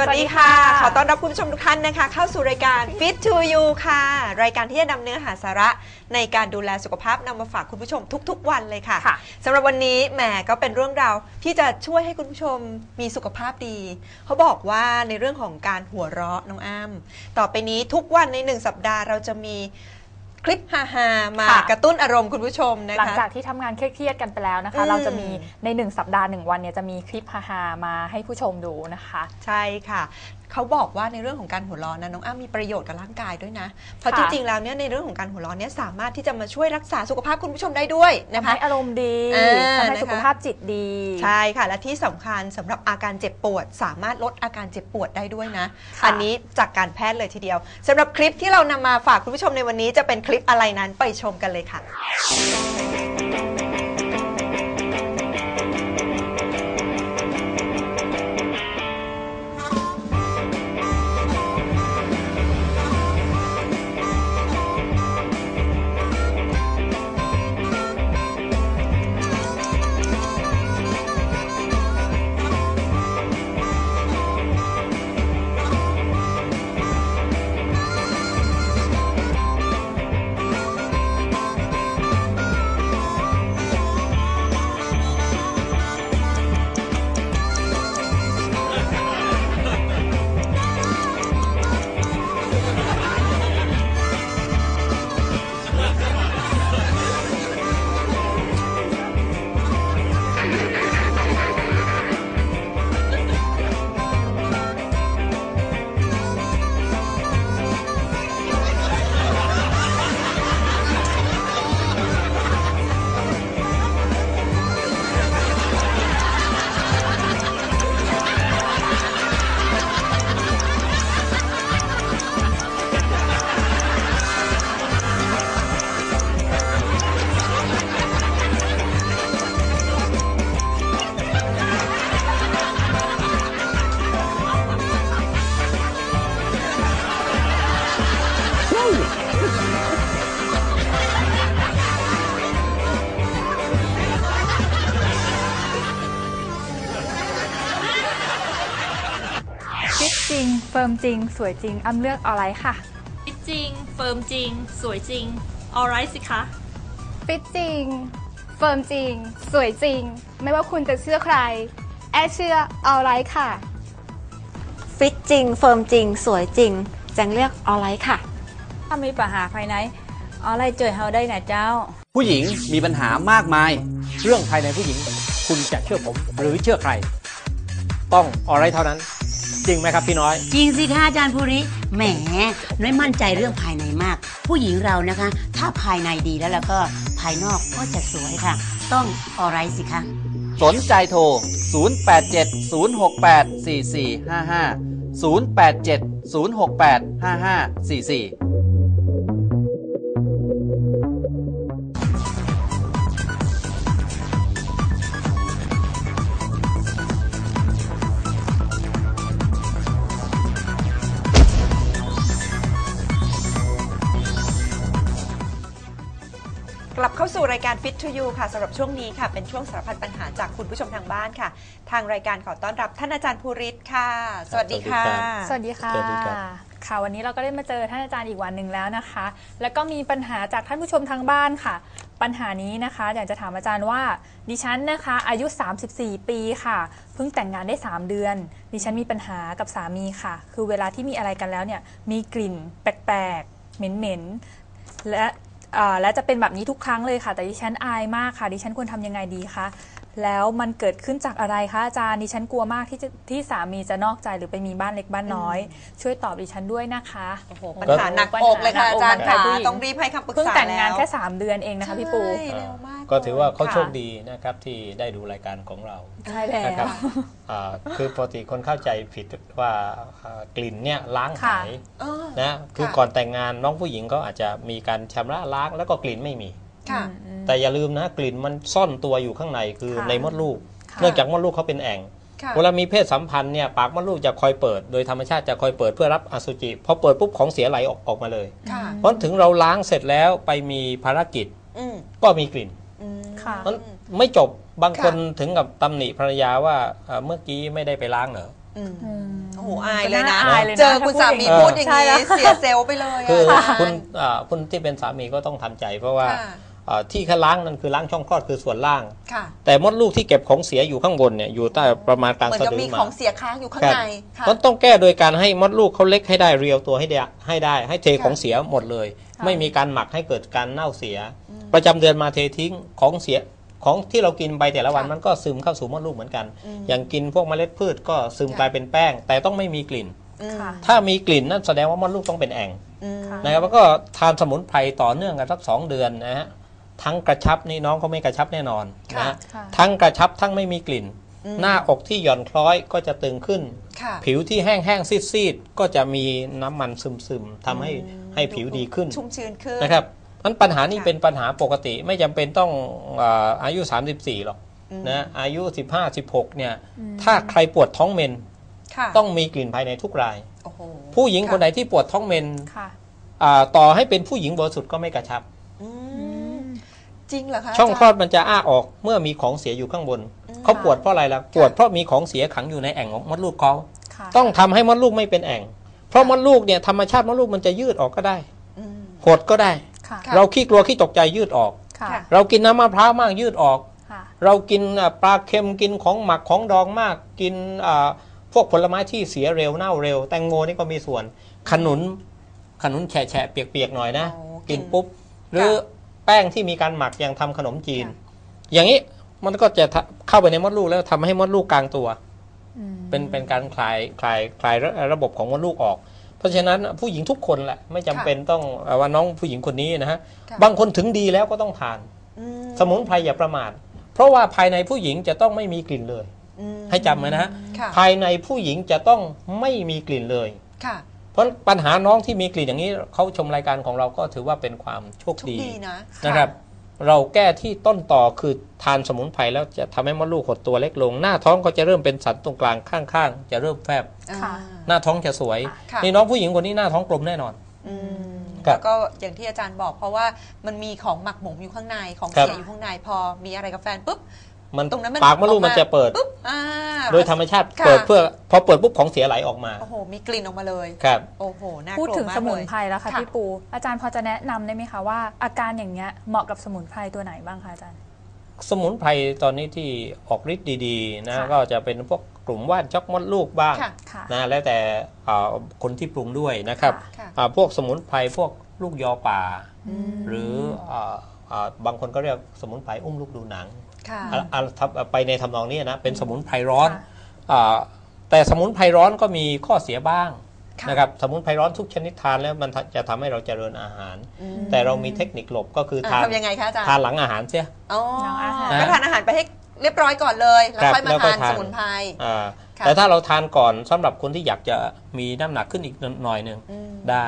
วัสดีค่ะ ขอต้อนรับคุณผู้ชมทุกท่านนะคะ เข้าสู่รายการ Fit to You ค่ะ รายการที่จะนำเนื้อหาสาระ ในการดูแลสุขภาพนำมาฝากคุณผู้ชมทุก ๆ วันเลยค่ะค่ะสำหรับวันนี้แหมก็เป็นเรื่องราวที่จะช่วยให้คุณผู้ชมมีสุขภาพดี เขาบอกว่าในเรื่องของการหัวเราะน้องอ้ำต่อไปนี้ทุกวันในหนึ่งสัปดาห์เราจะมี คลิปฮาๆมาค่ะกระตุ้นอารมณ์คุณผู้ชมนะคะหลังจากที่ทำงานเครียดๆกันไปแล้วนะคะอืมเราจะมีในหนึ่งสัปดาห์หนึ่งวันเนี่ยจะมีคลิปฮาๆมาให้ผู้ชมดูนะคะ ใช่ค่ะ เขาบอกว่าในเรื่องของการหัวเราะนะน้องอ้ามีประโยชน์กับร่างกายด้วยนะ เพราะค่ะจริงๆแล้วเนี่ยในเรื่องของการหัวเราะเนี่ยสามารถที่จะมาช่วยรักษาสุขภาพคุณผู้ชมได้ด้วยนะทำคะให้อารมณ์ดีอ่าทำให้นะคะสุขภาพจิตดี ใช่ค่ะ และที่สำคัญสำหรับอาการเจ็บปวด สามารถลดอาการเจ็บปวดได้ด้วยนะค่ะอันนี้จากการแพทย์เลยทีเดียวสำหรับคลิปที่เรานำมาฝากคุณผู้ชมในวันนี้จะเป็นคลิปอะไรนั้นไปชมกันเลยค่ะ จริง เฟิร์มจริง สวยจริง อ้ำเลือกอะไรค่ะ ฟิตจริง เฟิร์มจริง สวยจริง alright สิคะ ฟิตจริง เฟิร์มจริง สวยจริง ไม่ว่าคุณจะเชื่อใคร แอดเชื่อเอาไรค่ะ ฟิตจริง เฟิร์มจริง สวยจริง แจงเลือกออไลท์ค่ะ ถ้ามีปัญหาภายในเอาอะไรเจอเฮาได้นะเจ้า ผู้หญิงมีปัญหามากมาย เรื่องภายในผู้หญิง คุณจะเชื่อผมหรือเชื่อใคร ต้องออไรเท่านั้น จริงไหมครับพี่น้อย จริงสิคะอาจารย์ภูริแหมน้อยมั่นใจเรื่องภายในมาก ผู้หญิงเรานะคะ ถ้าภายในดีแล้วแล้วก็ภายนอกก็จะสวยค่ะ ต้องออไรสิคะ สนใจโทร 0870684455 0870685544 กลับเข้าสู่รายการ Fit to You ค่ะสำหรับช่วงนี้ค่ะ เป็นช่วงสารพัดปัญหาจากคุณผู้ชมทางบ้านค่ะ ทางรายการขอต้อนรับท่านอาจารย์ภูริศค่ะ สวัสดีค่ะ สวัสดีค่ะ สวัสดีครับ ค่ะ วันนี้เราก็ได้มาเจอท่านอาจารย์อีกวันหนึ่งแล้วนะคะ แล้วก็มีปัญหาจากท่านผู้ชมทางบ้านค่ะ ปัญหานี้นะคะ อยากจะถามอาจารย์ว่า ดิฉันนะคะ อายุ 34 ปีค่ะ เพิ่งแต่งงานได้ 3 เดือน ดิฉันมีปัญหากับสามีค่ะ คือเวลาที่มีอะไรกันแล้วเนี่ย มีกลิ่นแปลกๆ เหม็นๆและอ่า และจะเป็นแบบนี้ทุกครั้งเลยค่ะ แต่ดิฉันอายมากค่ะ ดิฉันควรทำยังไงดีคะ แล้วมันเกิดขึ้นจากอะไรคะอาจารย์ดิฉันกลัวมากที่จะที่สามีจะนอกใจหรือไปมีบ้านเล็กบ้านน้อย ช่วยตอบดิฉันด้วยนะคะโอ้โหปัญหาหนักอกเลยค่ะอาจารย์ค่ะต้องรีบให้คำปรึกษาเพิ่งแต่งงานล้วแค่ 3 เดือนเองนะคะพี่ปูใช่เร็วมากก็ถือว่าเขาค่ะโชคดีนะครับที่ได้ดูรายการของเราใช่แล้วนะครับอ่าคือปกติคนเข้าใจผิดว่าอ่ากลิ่นเนี่ยล้างค่ะหายเออนะคือค่ะก่อนแต่งงานน้องผู้หญิงก็อาจจะมีการชำระล้างแล้วก็กลิ่นไม่มี ค่ะ แต่อย่าลืมนะกลิ่นมันซ่อนตัวอยู่ข้างในคือค่ะในมดลูก ค่ะ เนื่องจากมดลูกเขาเป็นแอ่งค่ะ เวลามีเพศสัมพันธ์เนี่ยปากมดลูกจะคอยเปิด โดยธรรมชาติจะคอยเปิดเพื่อรับอสุจิพอเปิดปุ๊บของเสียไหลออกออกมาเลย ค่ะ เพราะถึงเราล้างเสร็จแล้วไปมีภารกิจอืมก็มีกลิ่น อืม ค่ะนั้นไม่จบบางคนค่ะถึงกับตำหนิภรรยาว่าเอ่อเมื่อกี้ไม่ได้ไปล้างเหรอ อืมอืมโอ้โหอายเลยนะน่อายเลยนะเจอคุณสามีถ้พูดอย่างใช่นี้แล้วเสียเซลล์ไปเลยอะคืออาจารย์คุณอ่าคุณที่เป็นสามีก็ต้องทำใจ เพราะว่าค่ะอ่า ที่แค่ล้างนั่นคือล้างช่องคลอดคือส่วนล่างค่ะแต่มดลูกที่เก็บของเสียอยู่ข้างบนเนี่ยอยู่ใต้ประมาณกลางเหมือนสะกับดือมีมาของเสียค้างอยู่ข้างครับในค่ะมันต้องแก้โดยการให้มดลูกเขาเล็กให้ได้เรียวตัวให้ได้ให้ได้ ให้เทค่ะของเสียหมดเลยค่ะไม่มีการหมักให้เกิดการเน่าเสีย ประจำเดือนมาเททิ้งของเสียของที่เรากินไปแต่ละวันค่ะมันก็ซึมเข้าสู่มดลูกเหมือนกันอืมอย่างกินพวกเมล็ดพืชก็ซึมค่ะกลายเป็นแป้ง แต่ต้องไม่มีกลิ่นอืมค่ะถ้ามีกลิ่นนั่นแสดงว่ามดลูกต้องเป็นแอ่งอืมค่ะนะครับแล้วก็ทานสมุนไพรต่อเนื่องกันสักสองเดือนนะฮะ ทั้งกระชับนี่น้องเขาไม่กระชับแน่นอนนะฮะค่ะทั้งกระชับทั้งไม่มีกลิ่นอืมหน้าอกที่หย่อนคล้อยก็จะตึงขึ้นค่ะผิวที่แห้งๆซีดๆก็จะมีน้ำมันซึมๆทำให้อืมให้ผิวดีขึ้นชุ่มชื้นขึ้นนะครับมันปัญหานี้ค่ะเป็นปัญหาปกติไม่จำเป็นต้องอาอายุ 34 หรอกอืมนะอายุ 15 16 เนี่ย ถ้าใครปวดท้องเมนค่ะต้องมีกลิ่นภายในทุกรายโอ้โหผู้หญิงคนไหนที่ปวดท้องเมนค่ะอ่าต่อให้เป็นผู้หญิงบริสุทธิ์ก็ไม่กระชับอืม จริงเหรอคะช่องาจารย์คลอดมันจะอ้าออกเมื่อมีของเสียอยู่ข้างบนอืมเขาปวดเพราะอะไรล่ะปวดเพราะมีของเสียขังอยู่ในแอ่งของมดลูกเขาค่ะต้องทำให้มดลูกไม่เป็นแอ่ง เพราะมดลูกเนี่ยธรรมชาติมดลูกมันจะยืดออกก็ได้อืมหดก็ได้ค่ะค่ะเราขี้กลัวขี้ตกใจยืดออกค่ะค่ะเรากินน้ำมะพร้าวมากยืดออกค่ะเรากินอะปลาเค็มกินของหมักของดองมาก กินอ่าพวกผลไม้ที่เสียเร็วเน่าเร็ว แตงโมนี่ก็มีส่วน ขนุนขนุนแฉะๆเปียกๆหน่อยนะโอ้กินกินปุ๊บ หรือ แป้งที่มีการหมักอย่างทำขนมจีนค่ะอย่างนี้มันก็จะทะเข้าไปในมดลูกแล้วทำให้มดลูกกลางตัวอืมเป็นเป็นการคลายคลายคลายระระบบของมดลูกออก เพราะฉะนั้นผู้หญิงทุกคนแหละไม่จำเป็นต้องเอ่อว่าน้องผู้หญิงคนนี้นะฮะค่ะบางคนถึงดีแล้วก็ต้องทานอืมสมุนไพรอย่าประมาทเพราะว่าภายในผู้หญิงจะต้องไม่มีกลิ่นเลยอืมให้จำไว้นะฮะค่ะภายในผู้หญิงจะต้องไม่มีกลิ่นเลยค่ะ เพราะปัญหาน้องที่มีกลิ่นอย่างนี้เขาชมรายการของเราก็ถือว่าเป็นความโชคโชคดีดีนะนะครับ เราแก้ที่ต้นต่อคือทานสมุนไพรแล้วจะทำให้มดลูกหดตัวเล็กลง หน้าท้องก็จะเริ่มเป็นสันตรงกลางข้างๆ จะเริ่มแฟบอ่าค่ะหน้าท้องจะสวย ค่ะ นี่น้องผู้หญิงคนนี้หน้าท้องกลมแน่นอน อืมครับแล้วก็อย่างที่อาจารย์บอกเพราะว่ามันมีของหมักหมมอยู่ข้างในของครับเสียอยู่ข้างในพอมีอะไรกับแฟนปุ๊บ มันตรงนั้นมันปากมดลูกออกมามัมันจะเปิด ปุ๊บอ่า โดยธรรมชาติค่ะ เปิดเพื่อพอเปิดปุ๊บของเสียไหลออกมาโอ้โห มีกลิ่นออกมาเลย ครับ โอ้โห น่ากพูดลัวถึงมากสมุนเลยไพรแล้วค่ะค่ะ พี่ปู อาจารย์พอจะแนะนำได้ไหมคะว่าอาการอย่างเงี้ยเหมาะกับสมุนไพรตัวไหนบ้างคะอาจารย์ สมุนไพรตอนนี้ที่ออกฤทธิ์ดีๆนะค่ะ ก็จะเป็นพวกกลุ่มว่านช็อกมดลูกบ้างค่ะ ค่ะ นะแล้วแต่อ่าคนที่ปรุงด้วยนะครับค่ะ อ่าพวกสมุนไพรพวกลูกยอป่า อืม หรืออ่าอ่า บางคนก็เรียกสมุนไพรอุ้มลูกดูหนังค่ะอะอะทำไปในทำนองนี้นะเป็นสมุนไพรร้อนค่ะอ่าแต่สมุนไพรร้อนก็มีข้อเสียบ้างค่ะนะครับสมุนไพรร้อนทุกชนิดทานแล้วมันจะทำให้เราเจริญอาหารอืมแต่เรามีเทคนิคหลบก็คืออะทานทำยังไงคะอาจารย์ทานหลังอาหารเสียอ๋อหลังอาหารก็ทานอาหารไปให้เรียบร้อยก่อนเลย แล้วครับค่อยมาแล้วก็ทานทานสมุนไพรอ่าค่ะ แต่ถ้าเราทานก่อนสำหรับคนที่อยากจะมีน้ำหนักขึ้นอีกหน่อยหนึ่งอืมได้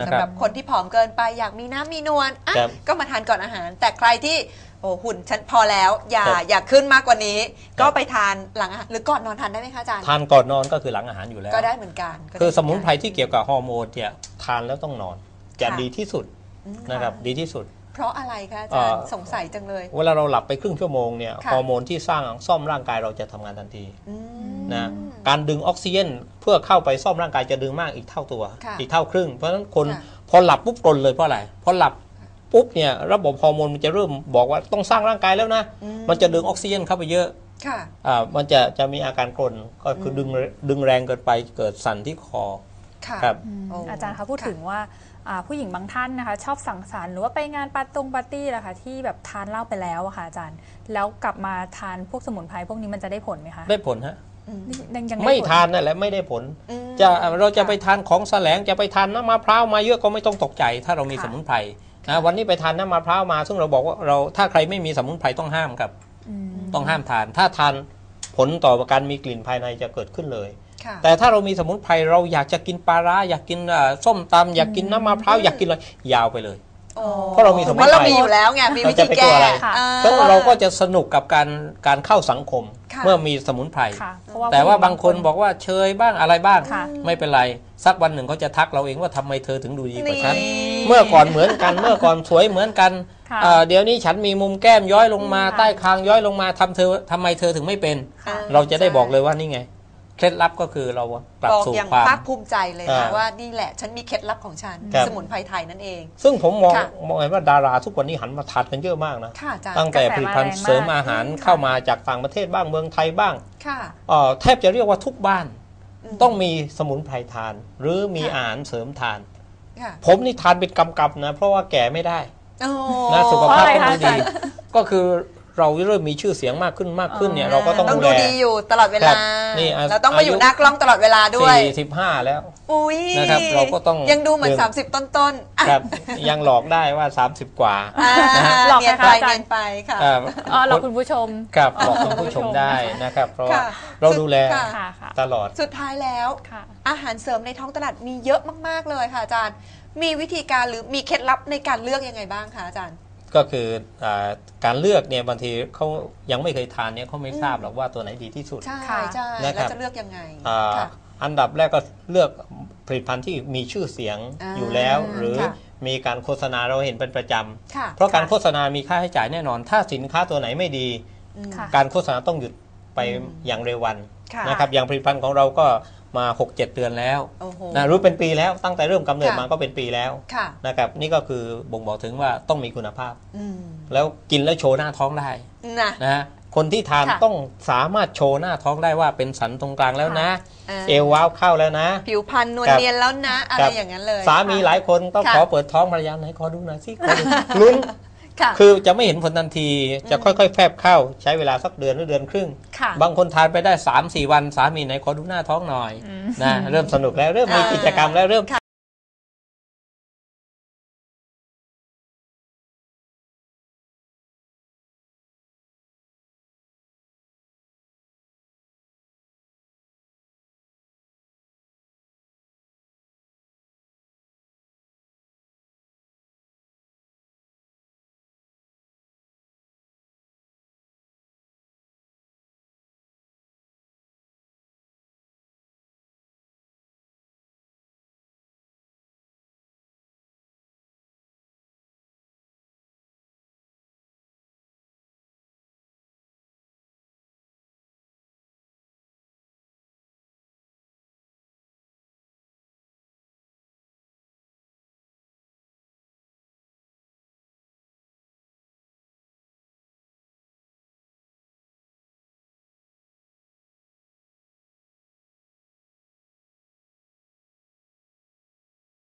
นะคสำหรัรับบคนที่ผอมเกินไปอยากมีน้ำมีนวลอะครับก็มาทานก่อนอาหาร แต่ใครที่โอ้หุ่นฉันพอแล้ว อย่าครับอย่าขึ้นมากกว่านี้ครับก็ไปทานหลังอาหารหรือก่อนนอนทานได้ไหมคะอาจารย์ทานก่อนนอนก็คือหลังอาหารอยู่แล้ว ก็ได้เหมือนกันก็ได้คือสมุนเหไพรที่เกี่ยวกับฮอร์โมนเนี่ยทานแล้วต้องนอนจะค่ะดีที่สุดอืมนะครับดีที่สุด เพราะอะไรคะอาจารย์เอ่อสงสัยจังเลย เวลาเราหลับไปครึ่งชั่วโมงเนี่ยค่ะฮอร์โมนที่สร้างซ่อมร่างกายเราจะทำงานทันทีอืม นะการดึงออกซิเจนเพื่อเข้าไปซ่อมร่างกายจะดึงมากอีกเท่าตัวค่ะอีกเท่าครึ่ง เพราะฉะนั้นคนค่ะพอหลับปุ๊บกลนเลยเพราะอะไรพอหลับปุ๊บเนี่ยระบบฮอร์โมนมันจะเริ่มบอกว่าต้องสร้างร่างกายแล้วนะอืมันจะดึงออกซิเจนเข้าไปเยอะค่ะอ่ามันจะจะมีอาการกรนก็คืออมดึงดึงแรงเกินไปเกิดสั่นที่คอค่ะครับโอ้อาจารย์คะพูดค่ะถึงว่าอ่าผู้หญิงบางท่านนะคะ ชอบสังสรรค์หรือว่าไปงานปาร์ตงปาร์ตี้นะคะที่แบบทานเหล้าไปแล้วอะค่ะอาจารย์ แล้วกลับมาทานพวกสมุนไพรพวกนี้มันจะได้ผลไหมคะได้ผลฮะ ยังยังด้ไม่ผลทานนั่นแหละไม่ได้ผลอืมจะเราจะไปทานของแสลงจะไปทานน้ำมะพร้าวมาเยอะก็ไม่ต้องตกใจ ถ้าเรามีค่ะสมุนไพรนะวันนี้ไปทานน้ำมะพร้าวมา ซึ่งเราบอกว่าเราถ้าใครไม่มีสมุนไพรต้องห้ามครับอืมต้องห้ามทาน ถ้าทานผลต่อการมีกลิ่นภายในจะเกิดขึ้นเลยค่ะแต่ถ้าเรามีสมุนไพรเราอยากจะกินปลาร้าอยากกินอ่าส้มตำอยากกินน้ำมะพร้าวอยากกินอะไรยาวไปเลยโอ้ เพราะเรามีสมุนไพรเพราะเรามีอยู่แล้วไงมีวิธีเราจะไปกลัแก้วอะไร ค่ะ อ่าแล้วเราก็จะสนุกกับการการเข้าสังคมค่ะ เมื่อมีสมุนไพร ค่ะเพราะว่าแต่ว่าบางคนบอกว่าเชยบ้างอะไรบ้าง ค่ะ ไม่เป็นไร สักวันหนึ่งเขาจะทักเราเองว่าทำไมเธอถึงดูดีกว่าฉัน นี่ เมื่อก่อนเหมือนกันเมื่อก่อนสวยเหมือนกันค่ะอ่าเดี๋ยวนี้ฉันมีมุมแก้มย้อยลงมาค่ะ ใต้คางย้อยลงมาทำเธอทำไมเธอถึงไม่เป็นอ่าเราจะได้บอกเลยว่านี่ไง เคล็ดลับก็คือเรากลับบอกสู่อย่างความ ภาคภูมิใจเลยนะอ่าว่านี่แหละ ฉันมีเคล็ดลับของฉัน ครับ สมุนไพรไทยนั่นเอง ซึ่งผมมองค่ะ มองเห็นว่าดาราทุกวันนี้หันมาทานกันเยอะมากนะ ค่ะอาจารย์ตั้งแต่กระแสผลิตภัณฑ์มาแรงมากเสริมอาหารอืมเข้ามาจากต่างประเทศบ้างเมืองไทยบ้างค่ะเอ่อแทบจะเรียกว่าทุกบ้าน มต้องมีสมุนไพรทาน หรือมีค่ะอาหารเสริมทาน ค่ะผมนี่ทานเป็นกำกับนะ เพราะว่าแก่ไม่ได้โอ้ นะสุขภาพเพราะอะไรต้องคะดีอาจารย์ก็คือ เราเริ่มมีชื่อเสียงมากขึ้นมากขึ้นเนี่ยอ๋อเราก็ต้องต้องดูดูแลดีอยู่ตลอดเวครัลาบนี่อะเราต้องมาอยู่อายุหน้ากล้องตลอดเวลาด้วยสี่สิบห้าแล้วอุ้ยนะครับเราก็ต้องยังดูเหมือนเดิน30 ต้นๆอะครับยังหลอกได้ว่า 30 กว่าอ่าหลอกเนียนนะคะไปอาจารย์เนียนไปค่ะอ่าอ๋อเราคุณผู้ชมครับอ๋อบอกคุณผู้ชมได้นะครับ เพราะว่าค่ะเราดูแลค่ะค่ะค่ะตลอดสุดท้ายแล้วค่ะอาหารเสริมในท้องตลาดมีเยอะมาก ๆเลยค่ะอาจารย์ มีวิธีการหรือมีเคล็ดลับในการเลือกยังไงบ้างคะอาจารย์ ก็คืออาการเลือกเนี่ยบางทีเขายังไม่เคยทานเนี่ยเขาไม่ทราบหรอกว่าตัวไหนดีที่สุด ใช่ค่ะใช่นะครัแล้วบจะเลือกยังไงอ่าค่ะอันดับแรกก็เลือกผลิตภัณฑ์ที่มีชื่อเสียงอ่าอยู่แล้ว หรือค่ะมีการโฆษณาเราเห็นเป็นประจำค่ะเพราะการโฆษณามีค่าใช้จ่ายแน่นอน ถ้าสินค้าตัวไหนไม่ดีอืมค่ะการโฆษณาต้องหยุดไปอืมอย่างเร็ววันค่ะนะครับอย่างผลิตภัณฑ์ของเราก็ มา 6-7 เดือนแล้วโอ้โหนะรู้เป็นปีแล้วตั้งแต่เริ่มกำเนิดค่ะมาก็เป็นปีแล้วค่ะนะครับนี่ก็คือบ่งบอกถึงว่าต้องมีคุณภาพอืมแล้วกินแล้วโชว์หน้าท้องได้นะนะฮะคนที่ทานค่ะต้องสามารถโชว์หน้าท้องได้ว่าเป็นสันตรงกลางแล้วนะอ่าเอวว้าวเข้าแล้วนะ ผิวพรรณนวลครับเนียนแล้วนะ อะคไรรับอย่างนั้นเลย สามีหลายคนต้องค่ะขอเปิดท้องภรรยาไหนขอดูหน่อยสิขอดูลุ้น ค่ะ คือจะไม่เห็นผลทันทีจะค่อยๆ แฟบเข้าใช้เวลาสักเดือนหรือเดือนครึ่ง ค่ะ บางคนทานไปได้ 3-4 วันสามีไหนขอดูหน้าท้องหน่อยนะเริ่มสนุกแล้วเริ่มมีอ่ากิจกรรมแล้วเริ่ม